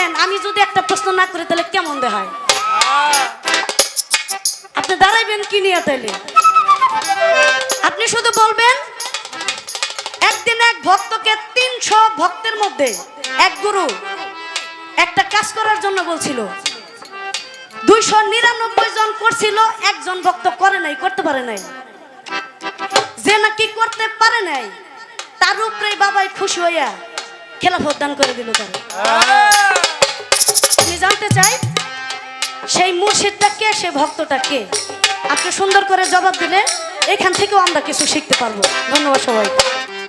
নেন আমি যদি একটা প্রশ্ন না করি, তাহলে কেমন দেখায়? আপনি দাঁড়াইবেন কি নিয়ে তাইলে? আপনি শুধু বলবেন, একদিন এক ভক্তকে তিনশো ভক্তের মধ্যে এক গুরু একটা কাজ করার জন্য বলছিল, দুইশো নিরানব্বই জন করছিল, একজন ভক্ত করে নাই, করতে পারে নাই। যে নাকি করতে পারে নাই, তার উপরেই বাবাই খুশি হইয়া খেলাফত দান করে দিল তার। জানতে চাই। সেই মুর্শিদটা কে সে ভক্তটা কে? আপনি সুন্দর করে জবাব দিলে এখান থেকেও আমরা কিছু শিখতে পারব। ধন্যবাদ সবাই।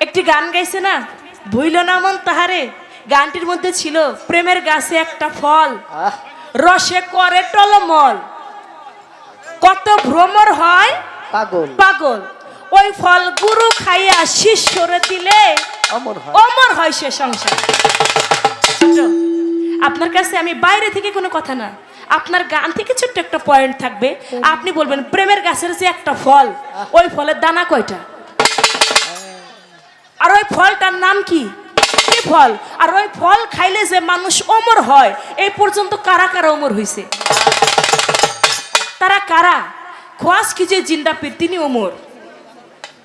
একটি গান গাইছে না? ভুইল না মন তাহারে। গানটির মধ্যে ছিল প্রেমের গাছে একটা ফল। রসে করে টলমল। কত ভ্রমর হয়? পাগল। পাগল। ওই ফল গুরু খাইয়া শিষ্যরে দিলে অমর হয়। অমর হয় সে সংসার। আপনার কাছে আমি বাইরে থেকে কোনো কথা না। আপনার গান থেকে ছোট্ট একটা পয়েন্ট থাকবে। আপনি বলবেন, প্রেমের গাছের যে একটা ফল, ওই ফলের দানা কয়টা? আর ওই ফলটার নাম কি? কি ফল? আর ওই ফল খাইলে যে মানুষ অমর হয় এই পর্যন্ত কারা কারা অমর হয়েছে তারা কারা? খোয়াস কি যে জিন্দা পীর, তিনি অমর।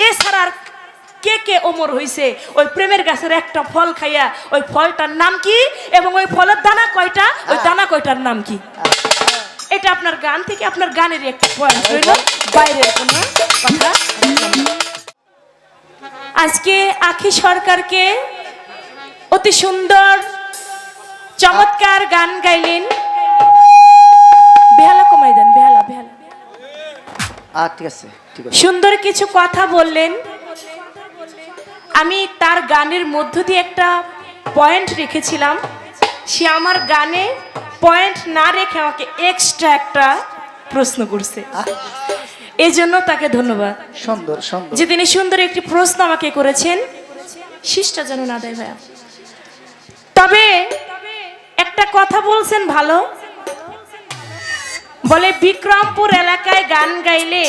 এছাড়া আর কে কে ওমর হইছে? ওই প্রেমের গাছের একটা ফল খাইয়া ওই ফলটার নাম কি? এবং ওই ফলের দানা কয়টা? ওই দানা কয়টার নাম কি? এটা আপনার গান থেকে আপনার গানের একটা পয়েন্ট হইল। বাইরের কোনো কথা। আজকে আখি সরকারকে অতি সুন্দর চমৎকার গান গাইলেন। বেহালা কমাই দেন বেহালা বেহালা। ঠিক আছে। সুন্দর কিছু কথা বললেন। আমি তার গানের মধ্য দিয়ে একটা পয়েন্ট রেখেছিলাম। সে আমার গানে পয়েন্ট না রেখে আমাকে এক্সট্রা একটা প্রশ্ন করছে। এই জন্য তাকে ধন্যবাদ। সুন্দর সুন্দর। যে তিনি সুন্দর একটি প্রশ্ন আমাকে করেছেন শিষ্টা যেন না দেয় ভাইয়া। তবে একটা কথা বলছেন ভালো। বলে বিক্রমপুর এলাকায় গান গাইলে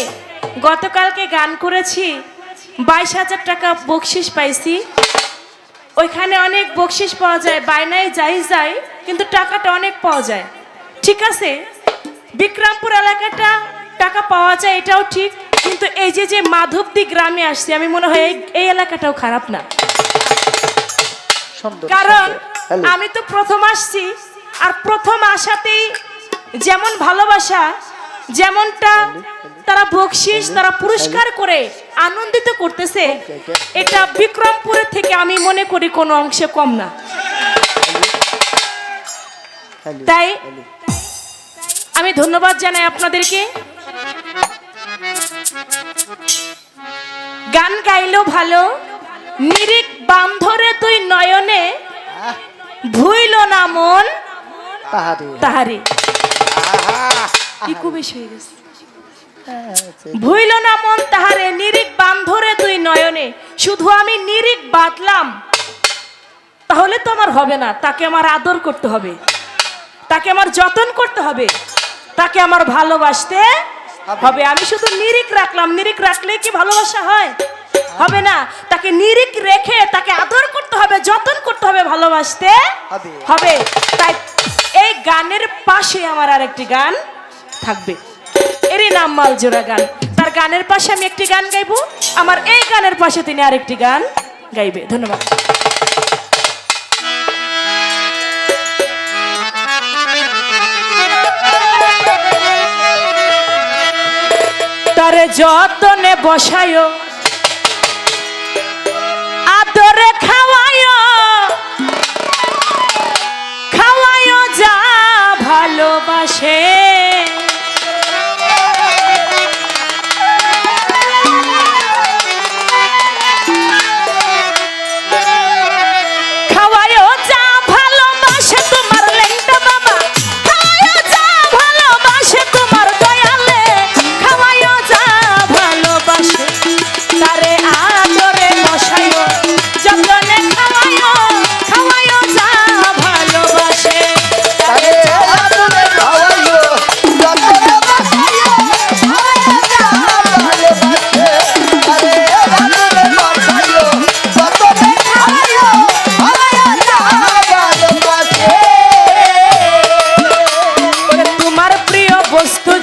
গতকালকে গান করেছি বাইশ হাজার টাকা বকশিস পাইছি। ওইখানে অনেক বকশিস পাওয়া যায় বায়নায় যাই যায় কিন্তু টাকাটা অনেক পাওয়া যায়। ঠিক আছে? বিক্রমপুর এলাকাটা টাকা পাওয়া যায় এটাও ঠিক কিন্তু এই যে যে মাধবদী গ্রামে আসছে আমি মনে হয় এই- এই এলাকাটাও খারাপ না। কারণ আমি তো প্রথম আসছি আর প্রথম আসাতেই যেমন ভালোবাসা যেমনটা তারা বকশিস তারা পুরস্কার করে আনন্দিত করতেছে। এটা বিক্রমপুরের থেকে আমি মনে করি কোনো অংশে কম না। তাই আমি ধন্যবাদ জানাই আপনাদেরকে। গান গাইলো ভালো নিরিক বাম ধরে তুই নয়নে ভুইল না মন তাহারি। তাহারে। আহা, ইকু বেশি হয়ে গেছে। ভুইল না মন তাহারে নিরিক বান্ধরে ধরে তুই নয়নে। শুধু আমি নিরিক বাঁধলাম। তাহলে তো আমার হবে না তাকে আমার আদর করতে হবে। তাকে আমার যতন করতে হবে। তাকে আমার ভালোবাসতে হবে। আমি শুধু নিরিক রাখলাম। নিরিক রাখলে কি ভালোবাসা হয়? হবে না। তাকে নিরিক রেখে তাকে আদর করতে হবে যতন করতে হবে ভালোবাসতে হবে। তাই এই গানের পাশে আমার আরেকটি গান থাকবে। নাম মালজোড়া গান। তার গানের পাশে আমি একটি গান গাইবো। আমার এই গানের পাশে তিনি আরেকটি গান গাইবে। ধন্যবাদ। তারে যতনে বসায়। আদরে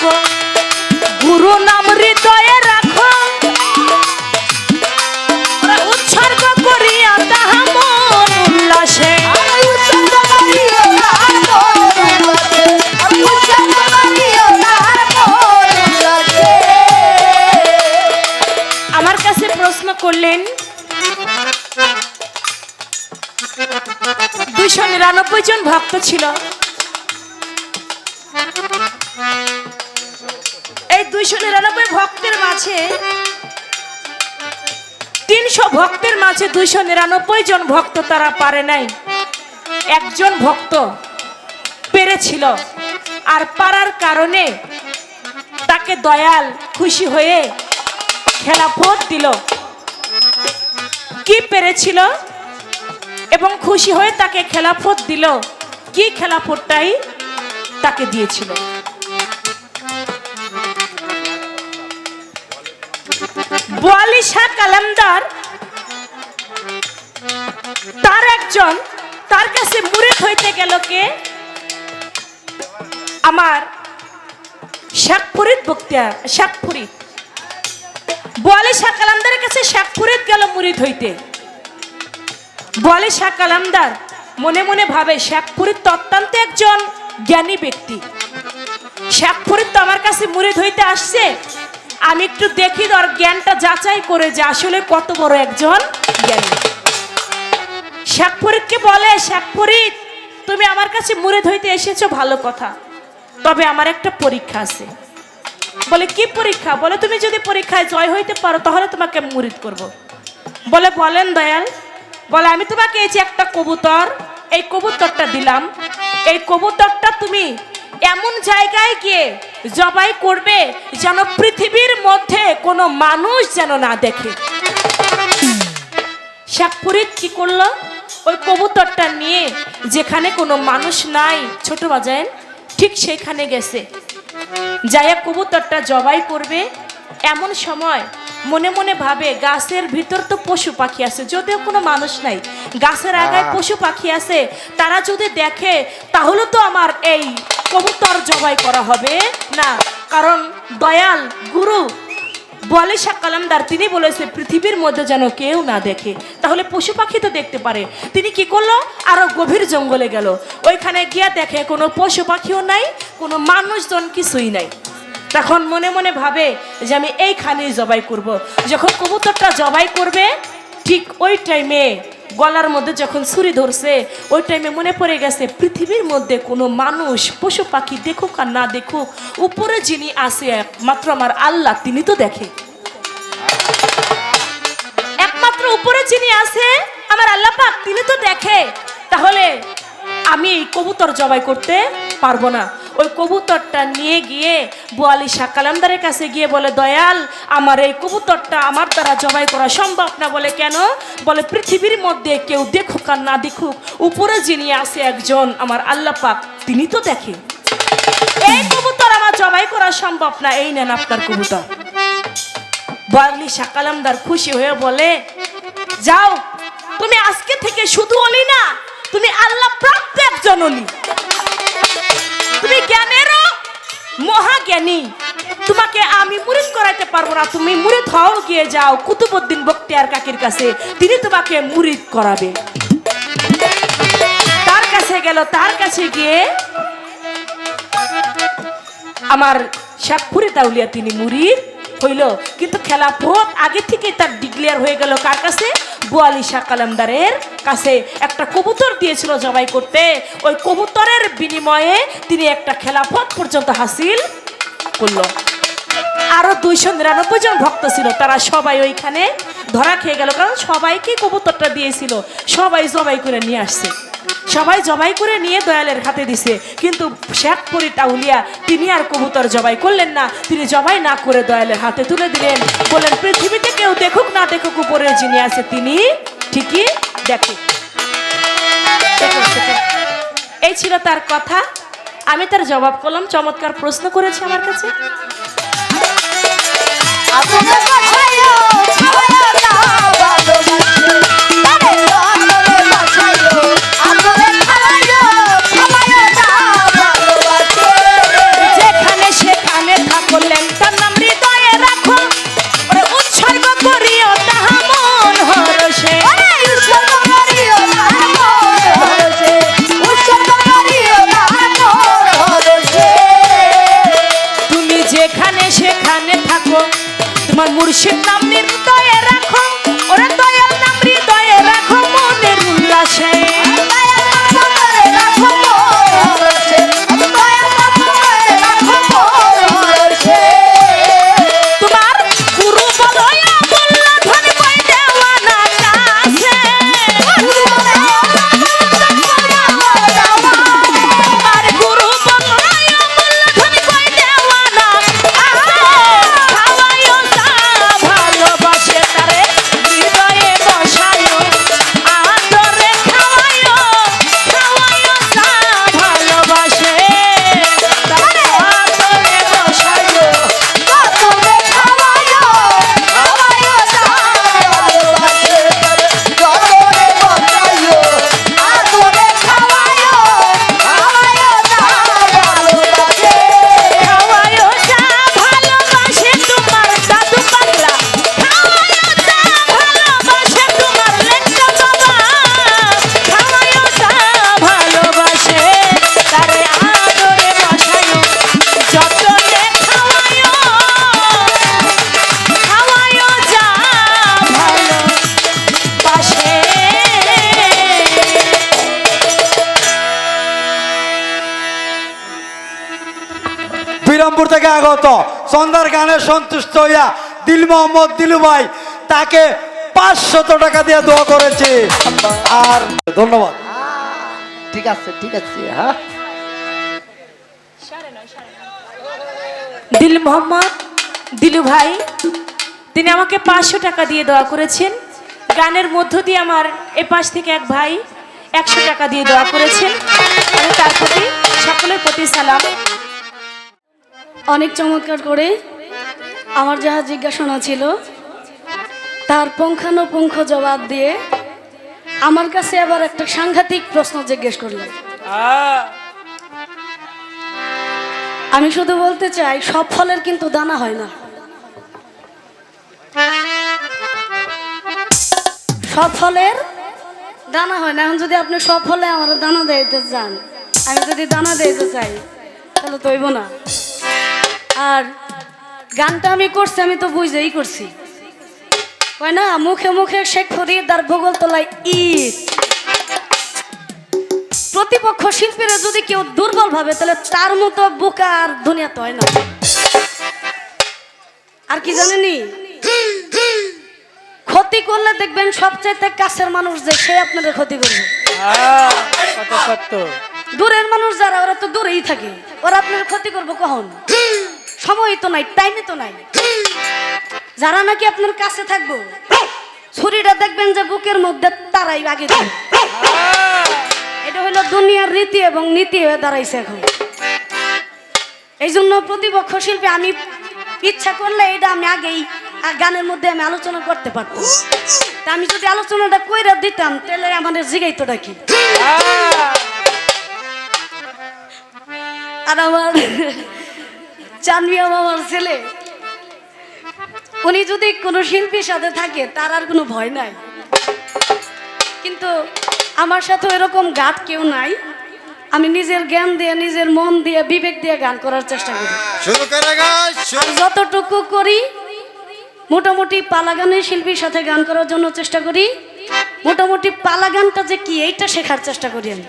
থাকো গুরু নাম হৃদয়ে রাখো। উৎসর্গ করিয়া তাহা মন উল্লাসে। আমার কাছে প্রশ্ন করলেন দুইশো নিরানব্বই জন ভক্ত ছিল। দুইশো নিরানব্বই ভক্তের মাঝে, তিনশো ভক্তের মাঝে দুইশো নিরানব্বই জন ভক্ত তারা পারে নাই। একজন ভক্ত পেরেছিল। আর পারার কারণে তাকে দয়াল খুশি হয়ে খেলাফত দিল। কি পেরেছিল এবং খুশি হয়ে তাকে খেলাফত দিল? কি খেলাফতটাই তাকে দিয়েছিল? বোয়ালি কালামদার, তার একজন, তার কাছে মুরিদ হইতে গেল কে? আমার শেখ ফরিদ বক্তিয়ার শেখ বোয়ালি শাহ কালামদারের কাছে শেখ ফরিদ গেল মুরিদ হইতে। বলে শাহ কালামদার মনে মনে ভাবে, শেখ ফরিদ একজন জ্ঞানী ব্যক্তি। শেখ তো আমার কাছে মুরিদ হইতে আসছে। আমি একটু দেখি ওর জ্ঞানটা যাচাই করে যে আসলে কত বড় একজন জ্ঞানী। শেখ বলে শেখ ফরিদ তুমি আমার কাছে মুরিদ হইতে এসেছ, ভালো কথা। তবে আমার একটা পরীক্ষা আছে। বলে, কি পরীক্ষা? বলে, তুমি যদি পরীক্ষায় জয় হইতে পারো, তাহলে তোমাকে মুরিদ করব। বলে, বলেন দয়াল। বলে, আমি তোমাকে এই যে একটা কবুতর, এই কবুতরটা দিলাম। এই কবুতরটা তুমি এমন জায়গায় গিয়ে জবাই করবে যেন পৃথিবীর মধ্যে কোনো মানুষ যেন না দেখে। ফরিদ কি করল? ওই কবুতরটা নিয়ে যেখানে কোনো মানুষ নাই, ছোট বাজায় ঠিক সেখানে গেছে। যাইয়া কবুতরটা জবাই করবে। এমন সময় মনে মনে ভাবে গাছের ভিতর তো পশু পাখি আছে যদিও কোনো মানুষ নাই। গাছের আগায় পশু পাখি আছে তারা যদি দেখে তাহলে তো আমার এই কবুতর জবাই করা হবে না। কারণ দয়াল গুরু বলে কালামদার তিনি বলেছে পৃথিবীর মধ্যে যেন কেউ না দেখে। তাহলে পশু পাখি তো দেখতে পারে। তিনি কি করল? আরও গভীর জঙ্গলে গেল। ওইখানে গিয়া দেখে কোনো পশু পাখিও নাই কোনো মানুষজন কিছুই নাই। তখন মনে মনে ভাবে যে আমি এইখানেই জবাই করব। যখন কবুতরটা জবাই করবে, ঠিক ওই টাইমে গলার মধ্যে যখন ছুরি ধরছে, ওই টাইমে মনে পড়ে গেছে পৃথিবীর মধ্যে কোনো মানুষ, পশু পাখি দেখুক আর না দেখুক, উপরে যিনি আছে একমাত্র আমার আল্লাহ, তিনি তো দেখে। একমাত্র উপরে যিনি আছে আমার আল্লাহ পাক, তিনি তো দেখে। তাহলে আমি কবুতর জবাই করতে পারব না। ওই কবুতরটা নিয়ে গিয়ে বোয়ালি শাহ কালামদারের কাছে গিয়ে বলে, দয়াল, আমার এই কবুতরটা আমার দ্বারা জবাই করা সম্ভব না। বলে, কেন? বলে, পৃথিবীর মধ্যে কেউ দেখুক আর না দেখুক, উপরে যিনি আছে একজন, আমার আল্লাহ পাক, তিনি তো দেখে। এই কবুতর আমার জবাই করা সম্ভব না, এই নেন আপনার কবুতর। বার্লি শাকালামদার খুশি হয়ে বলে, যাও, তুমি আজকে থেকে শুধু অলি না, তুমি আল্লাহ প্রাপ্ত একজন অলি। তুমি জ্ঞানেরও মহাজ্ঞানী। তোমাকে আমি মুরিদ করাইতে পারব না। তুমি মুরিদ হও, গিয়ে যাও কুতুবুদ্দিন বক্তিয়ার কাকির কাছে। তিনি তোমাকে মুরিদ করাবে। তার কাছে গেল, তার কাছে গিয়ে আমার শেখপুরি তাউলিয়া তিনি মুরিদ হইল। কিন্তু খেলা খেলাফত আগে থেকে তার ডিক্লেয়ার হয়ে গেল। কার কাছে? গোয়ালি শাহ কালামদারের কাছে। একটা কবুতর দিয়েছিল জবাই করতে। ওই কবুতরের বিনিময়ে তিনি একটা খেলাফত পর্যন্ত হাসিল করল। আরও দুইশো নিরানব্বই জন ভক্ত ছিল। তারা সবাই ওইখানে ধরা খেয়ে গেল। কারণ সবাইকে কবুতরটা দিয়েছিল। সবাই জবাই করে নিয়ে আসছে। সবাই জবাই করে নিয়ে দয়ালের হাতে দিছে। কিন্তু শেখপুরি টাউলিয়া, তিনি আর কবুতর জবাই করলেন না। তিনি জবাই না করে দয়ালের হাতে তুলে দিলেন। বললেন পৃথিবীতে কেউ দেখুক না দেখুক উপরে যিনি আছে তিনি ঠিকই দেখে। এই ছিল তার কথা। আমি তার জবাব করলাম। চমৎকার প্রশ্ন করেছে আমার কাছে। মুর্শিদ নাম আগত সন্ধ্যার গানে সন্তুষ্ট হইয়া দিল মোহাম্মদ দিলু ভাই তাকে পাঁচশত টাকা দিয়ে দোয়া করেছে। আর ধন্যবাদ। ঠিক আছে ঠিক আছে হ্যাঁ। দিল মোহাম্মদ দিলু ভাই তিনি আমাকে পাঁচশো টাকা দিয়ে দোয়া করেছেন। গানের মধ্য দিয়ে আমার এ পাশ থেকে এক ভাই একশো টাকা দিয়ে দোয়া করেছেন। আমি তার প্রতি সকলের প্রতি সালাম। অনেক চমৎকার করে আমার যাহা জিজ্ঞাসনা ছিল, তার পুঙ্খানুপুঙ্খ জবাব দিয়ে আমার কাছে আবার একটা সাংঘাতিক প্রশ্ন জিজ্ঞেস করলেন। আমি শুধু বলতে চাই, সব ফলের কিন্তু দানা হয় না। সব ফলের দানা হয় না। এখন যদি আপনি সব ফলে আমার দানা দিতে চান, আমি যদি দানা দিতে চাই, তাহলে তৈব না। আর গানটা আমি করছি আমি তো বুঝেই করছি। কয় না মুখে মুখে শেখ ফরিদ আর ভূগোল তলায় ঈদ। প্রতিপক্ষ শিল্পীরা যদি কেউ দুর্বল ভাবে তাহলে তার মতো বোকা আর দুনিয়াতে হয় না। আর কি জানেনি ক্ষতি করলে দেখবেন সবচাইতে কাছের মানুষ যে সে আপনাদের ক্ষতি করবে। দূরের মানুষ যারা ওরা তো দূরেই থাকে। ওরা আপনার ক্ষতি করব কখন? সময় তো নাই টাইমে তো নাই। যারা নাকি আপনার কাছে থাকব ছুরিটা দেখবেন যে বুকের মধ্যে তারাই আগে এটা হলো দুনিয়ার রীতি এবং নীতি হয়ে দাঁড়াইছে এখন। এই জন্য প্রতিপক্ষ শিল্পী আমি ইচ্ছা করলে এটা আমি আগেই গানের মধ্যে আমি আলোচনা করতে পারতাম। তা আমি যদি আলোচনাটা কইরা দিতাম তাহলে আমাদের জিগাইতো ডাকি আর আমার চানমিয়া মামার ছেলে। উনি যদি কোনো শিল্পীর সাথে থাকে তার আর কোনো ভয় নাই। কিন্তু আমার সাথে এরকম গাত কেউ নাই। আমি নিজের জ্ঞান দিয়ে নিজের মন দিয়ে বিবেক দিয়ে গান করার চেষ্টা করি। শুরু করে গাছ যতটুকু করি মোটামুটি পালা গানের শিল্পীর সাথে গান করার জন্য চেষ্টা করি। মোটামুটি পালা গানটা যে কি এইটা শেখার চেষ্টা করি আমি।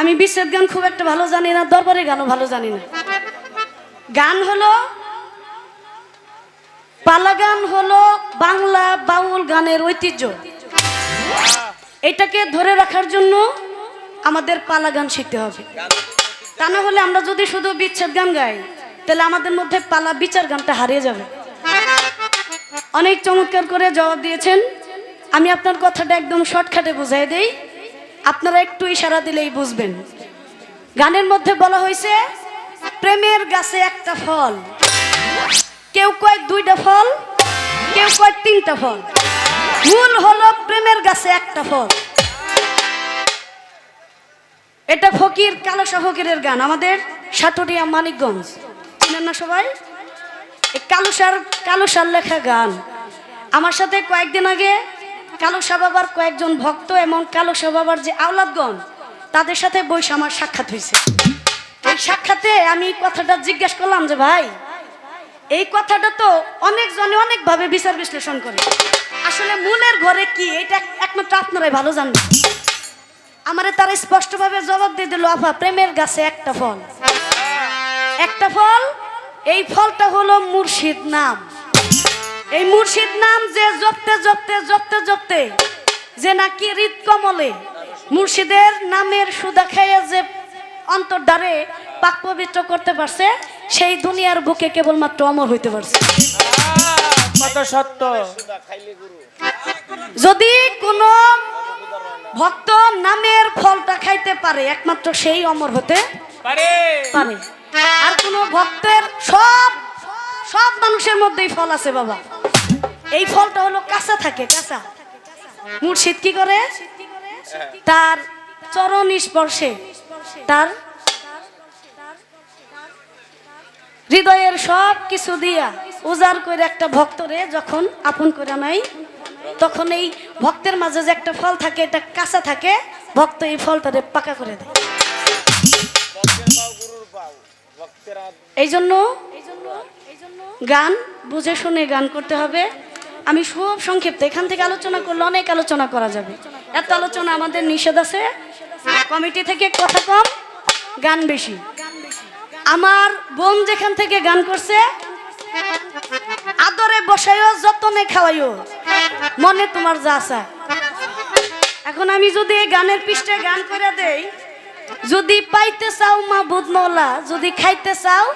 আমি বিচ্ছেদ গান খুব একটা ভালো জানি না দরবারের গানও ভালো জানি না। গান হলো, পালা গান হলো বাংলা বাউল গানের ঐতিহ্য। এটাকে ধরে রাখার জন্য আমাদের পালা গান শিখতে হবে। তা না হলে আমরা যদি শুধু বিচ্ছেদ গান গাই, তাহলে আমাদের মধ্যে পালা বিচার গানটা হারিয়ে যাবে। অনেক চমৎকার করে জবাব দিয়েছেন। আমি আপনার কথাটা একদম শর্টকাটে বুঝাই দেই। আপনারা একটু ইশারা দিলেই বুঝবেন। গানের মধ্যে বলা হয়েছে প্রেমের গাছে একটা ফল। কেউ কয় দুইটা ফল, কেউ কয় তিনটা ফল। মূল হলো প্রেমের গাছে একটা ফল। এটা ফকির, কালোসা ফকিরের গান, আমাদের সাটুরিয়া মানিকগঞ্জ। চিনেন না সবাই? কালুসার কালুসার লেখা গান। আমার সাথে কয়েকদিন আগে কালুসা বাবার কয়েকজন ভক্ত এবং কালুসা বাবার যে আওলাদগণ, তাদের সাথে বসে আমার সাক্ষাৎ হয়েছে এই সাক্ষাতে আমি কথাটা জিজ্ঞেস করলাম যে, ভাই, এই কথাটা তো অনেকজনে অনেকভাবে বিচার বিশ্লেষণ করে। আসলে মূলের ঘরে কি? এটা একমাত্র আপনারাই ভালো জানবেন আমারে তারা স্পষ্টভাবে জবাব দিয়ে দিল আফা প্রেমের গাছে একটা ফল। একটা ফল? এই ফলটা হলো মুর্শিদ নাম। এই মুর্শিদ নাম যে জপতে জপতে জপতে জপতে, যে নাকি হৃদ কমলে মুর্শিদের নামের সুদা খাইয়া যে অন্তর্দ্বারে পাক পবিত্র করতে পারছে সেই দুনিয়ার বুকে কেবলমাত্র অমর হইতে পারছে। কত সত্য। যদি কোনো ভক্ত নামের ফলটা খাইতে পারে একমাত্র সেই অমর হতে পারে। পারে। আর কোন ভক্তের সব সব মানুষের মধ্যেই ফল আছে বাবা। এই ফলটা হলো কাঁচা থাকে কাঁচা। মুর্শিদ কি করে? তার চরণ স্পর্শে তার হৃদয়ের সব কিছু দিয়া উজাড় করে একটা ভক্তরে যখন আপন করে নাই, তখন এই ভক্তের মাঝে যে একটা ফল থাকে, এটা কাঁচা থাকে, ভক্ত এই ফলটারে পাকা করে দেয়। এই জন্য গান বুঝে শুনে গান করতে হবে। আমি সব সংক্ষিপ্ত, এখান থেকে আলোচনা করলে অনেক আলোচনা করা যাবে। এত আলোচনা আমাদের নিষেধ আছে। কমিটি থেকে কথা কম, গান বেশি। আমার বোন যেখান থেকে গান করছে, আদরে বসাইও, যতনে খাওয়াইও, মনে তোমার যা আছে। এখন আমি যদি এই গানের পৃষ্ঠায় গান করে দেই, যদি পাইতে চাও মা বুধ মৌলা যদি খাইতে চাও।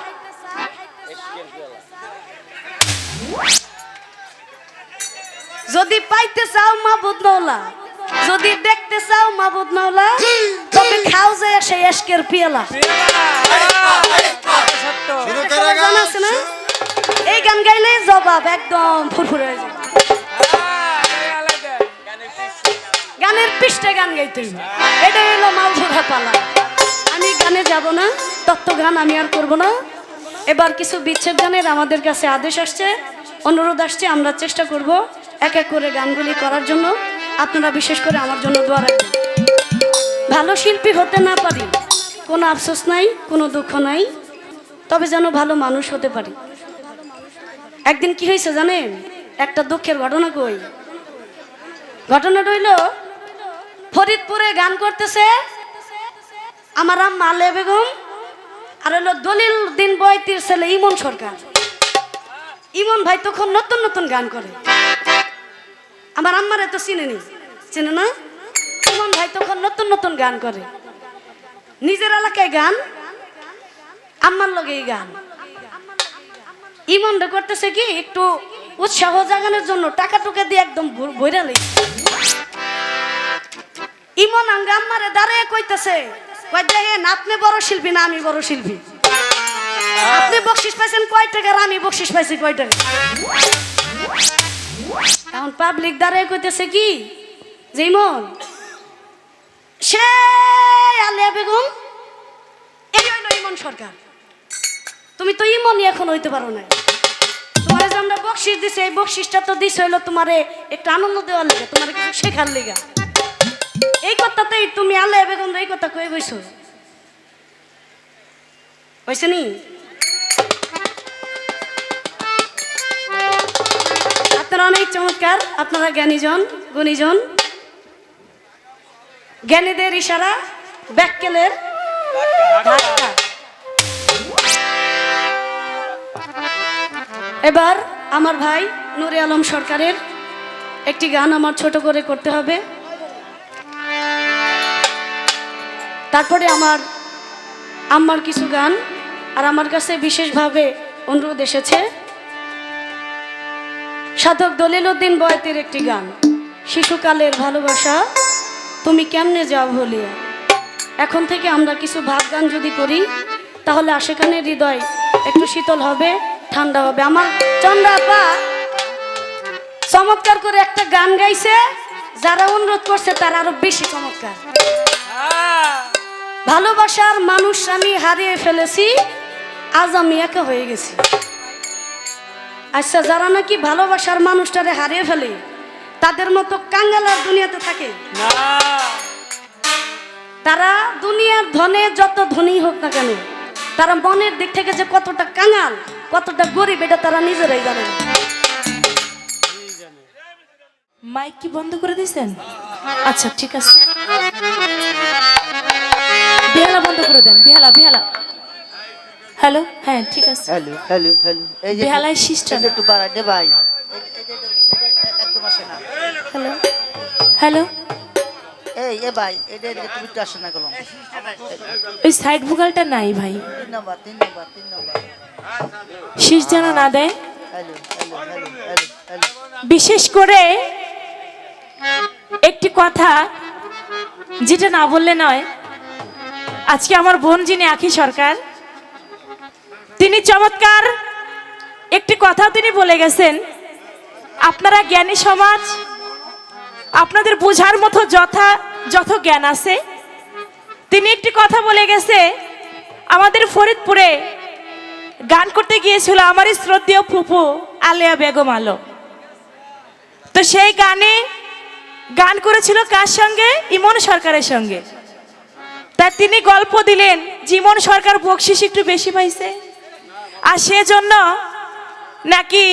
যদি পাইতে চাও মা বুধ মৌলা যদি দেখতে চাও মা বুধ মৌলা তবে খাও যে সেই এসকের করে গান আছে না? এই গান গাইলে জবাব একদম ফুরফুরে হয়ে যায় গানের পৃষ্ঠে গান গাইতে। এটা হলো মালধরা পালা। আমি গানে যাব না তত্ত্ব গান আমি আর করব না। এবার কিছু বিচ্ছেদ গানের আমাদের কাছে আদেশ আসছে অনুরোধ আসছে আমরা চেষ্টা করব এক এক করে গানগুলি করার জন্য। আপনারা বিশেষ করে আমার জন্য দোয়া রাখবেন। ভালো শিল্পী হতে না পারি, কোনো আফসোস নাই, কোনো দুঃখ নাই, তবে যেন ভালো মানুষ হতে পারি। একদিন কি হয়েছে জানেন? একটা দুঃখের ঘটনা কই। ঘটনাটা হইল, ফরিদপুরে গান করতেছে আমার আম্মা আলিয়া বেগম, আর হলো দলিল দিন বয়তির ছেলে ইমন সরকার। ইমন ভাই তখন নতুন নতুন গান করে। আমার আম্মারে তো চিনেনি চিনে না? ইমন ভাই তখন নতুন নতুন গান করে। নিজের এলাকায় গান, আম্মার লগে গান। ইমনটা করতেছে কি, একটু উৎসাহ জাগানোর জন্য টাকা টুকা দিয়ে একদম লই। ইমন আঙ্গা আম্মারে দাঁড়িয়ে কইতেছে কই দেখেন আপনি বড় শিল্পী না আমি বড় শিল্পী? আপনি বকশিস পাইছেন কয় টাকা, আর আমি বকশিস পাইছি কয় টাকা? এখন পাবলিক দাঁড়িয়ে কইতেছে কি? যে ইমন সে আলিয়া বেগম, এই হইল ইমন সরকার। তুমি তো ইমনই এখন হইতে পারো না তোমার যে আমরা বকশিস দিছি, এই বকশিসটা তো দিছ হইল তোমারে একটু আনন্দ দেওয়ার লেগে, তোমার কিছু শেখার লেগা। এই কথাতেই তুমি আলিয়া বেগম এই কথা কয়ে গইছো। হয়েছে নি? আপনারা অনেক চমৎকার। আপনারা জ্ঞানীজন, গুণীজন। জ্ঞানীদের ইশারা, ব্যাককেলের এবার আমার ভাই নুরে আলম সরকারের একটি গান আমার ছোট করে করতে হবে। তারপরে আমার আম্মার কিছু গান, আর আমার কাছে বিশেষভাবে অনুরোধ এসেছে। সাধক দলিল উদ্দিন বয়তের একটি গান। শিশুকালের ভালোবাসা, তুমি কেমনে যাও ভুলিয়া এখন থেকে আমরা কিছু ভাব গান যদি করি, তাহলে আশেখানের হৃদয় একটু শীতল হবে, ঠান্ডা হবে। আমার চন্দ্রাপা চমৎকার করে একটা গান গাইছে, যারা অনুরোধ করছে তারা আরও বেশি চমৎকার। ভালোবাসার মানুষ আমি হারিয়ে ফেলেছি, আজ আমি একা হয়ে গেছি। আচ্ছা যারা নাকি ভালোবাসার মানুষটারে হারিয়ে ফেলে তাদের মতো কাঙ্গালার দুনিয়াতে থাকে? তারা দুনিয়ার ধনে যত ধনী হোক না কেন তারা মনের দিক থেকে যে কতটা কাঙাল কতটা গরিব এটা তারা নিজেরাই জানে মাইক কি বন্ধ করে দিয়েছেন? আচ্ছা ঠিক আছে। বেহালা বন্ধ করে দেন বেহালা বেহালা। হ্যালো হ্যাঁ ঠিক আছে। Hello hello hello. এই যে বেহালায় সিস্টার একটু বাড়াই দে ভাই। একদম আসে না হ্যালো হ্যালো। এই এ ভাই এটা তুমি একটু আসে না গেলাম ওই সাইড ভোকালটা নাই ভাই। তিন নম্বর তিন নম্বর তিন নম্বর। শীষ যেন না দেয়। বিশেষ করে একটি কথা যেটা না বললে নয়। আজকে আমার বোন যিনি আখি সরকার তিনি চমৎকার। একটি কথাও তিনি বলে গেছেন, আপনারা জ্ঞানী সমাজ, আপনাদের বোঝার মতো যথা যত জ্ঞান আছে। তিনি একটি কথা বলে গেছে, আমাদের ফরিদপুরে গান করতে গিয়েছিল আমারই শ্রদ্ধেয় ফুপু আলিয়া বেগম আলো তো সেই গানে গান করেছিল কার সঙ্গে? ইমন সরকারের সঙ্গে। তা তিনি গল্প দিলেন ইমন সরকার বকশিস একটু বেশি পাইছে। আর সেজন্য নাকি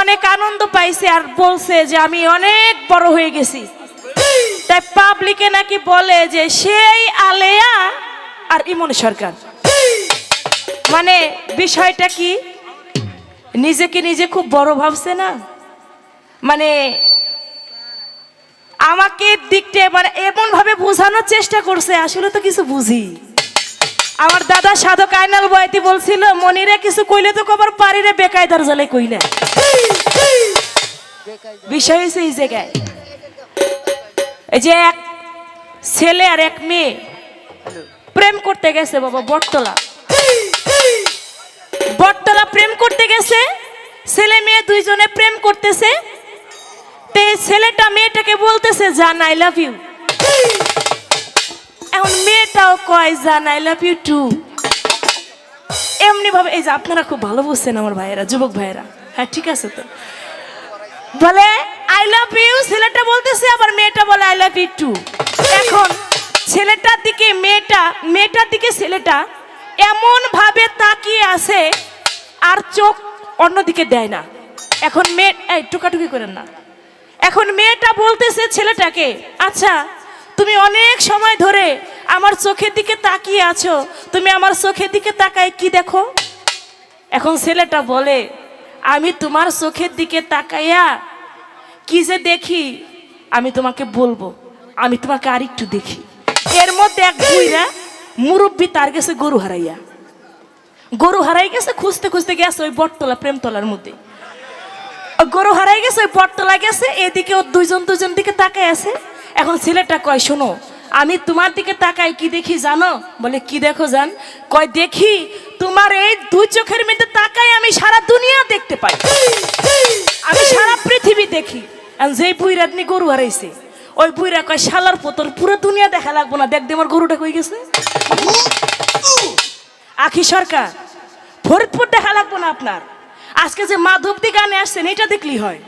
অনেক আনন্দ পাইছে আর বলছে যে আমি অনেক বড় হয়ে গেছি। তাই পাবলিকে নাকি বলে যে সেই আলেয়া আর ইমন সরকার। মানে বিষয়টা কি? নিজেকে নিজে খুব বড় ভাবছে না? মানে আমাকে দিকটা মানে এমন ভাবে বোঝানোর চেষ্টা করছে, আসলে তো কিছু বুঝি। আমার দাদা সাধক আইনাল বয়তি বলছিল, মনিরে কিছু কইলে তো কবার পারিরে বেকায়দার জালে কই না বিষয় হয়েছে এই জায়গায়। এই যে এক ছেলে আর এক মেয়ে প্রেম করতে গেছে বাবা, বটতলা। বটতলা প্রেম করতে গেছে, ছেলে মেয়ে দুইজনে প্রেম করতেছে, তে ছেলেটা মেয়েটাকে বলতেছে, জান আই লাভ ইউ এখন মেয়েটাও কয়, জান আই লাভ ইউ টু এমনি ভাবে এই যে আপনারা খুব ভালো বুঝছেন আমার ভাইয়েরা, যুবক ভাইয়েরা। হ্যাঁ ঠিক আছে তো। বলে আই লাভ ইউ ছেলেটা বলতেছে, আবার মেয়েটা বলে আই লাভ ইউ টু এখন ছেলেটার দিকে মেয়েটা, মেয়েটার দিকে ছেলেটা এমন ভাবে তাকিয়ে আছে, আর চোখ অন্যদিকে দেয় না। এখন মেয়ে, এই, টুকাটুকি করেন না। এখন মেয়েটা বলতেছে ছেলেটাকে আচ্ছা তুমি অনেক সময় ধরে আমার চোখের দিকে তাকিয়ে আছো। তুমি আমার চোখের দিকে তাকায় কি দেখো? এখন ছেলেটা বলে, আমি তোমার চোখের দিকে তাকাইয়া কি যে দেখি, আমি তোমাকে বলব। আমি তোমাকে আরেকটু দেখি। এর মধ্যে এক বুইরা মুরব্বী তার গেছে গরু হারাইয়া। গরু হারাই গেছে, খুঁজতে খুঁজতে গেছে ওই বটতলা, প্রেমতলার মধ্যে। গরু হারাই গেছে, ওই বটতলা গেছে, এদিকে ও দুইজন দুজন দিকে তাকায় আছে। এখন ছেলেটা কয়, শোনো, আমি তোমার দিকে তাকাই, কি দেখি জানো? বলে, কি দেখো জান? কয়, দেখি, তোমার এই দুই চোখের মধ্যে তাকাই আমি সারা দুনিয়া দেখতে পাই। আমি সারা পৃথিবী দেখি। বুইরা আপনি গরু হারাইছে, ওই বুইরা কয়, শালার পোতল পুরো দুনিয়া দেখা লাগবো না। দেখ আমার গরুটা কই গেছে। আখি সরকার, ফরিদপুর দেখা লাগবো না আপনার। আজকে যে মাধবদি গানে আসছেন, এটা দেখলি হয়।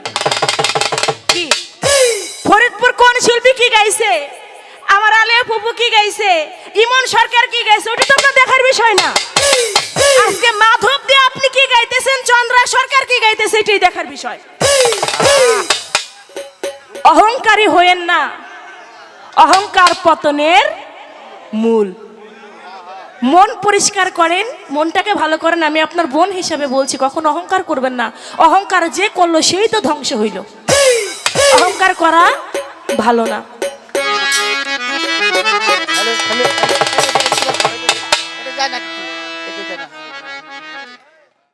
কি? শিল্পী কি গাইছে? আমার আলিয়া ফুপু কি গাইছে? ইমন সরকার কি গাইছে? ওটা তো আপনার দেখার বিষয় না। আজকে মাধব দিয়ে আপনি কি গাইতেছেন? চন্দ্রা সরকার কি গাইতেছে? এটাই দেখার বিষয়। অহংকারী হয়েন না। অহংকার পতনের মূল। মন পরিষ্কার করেন, মনটাকে ভালো করেন। আমি আপনার বোন হিসাবে বলছি, কখন অহংকার করবেন না। অহংকার যে করল, সেই তো ধ্বংস হইল। অহংকার করা ভালো না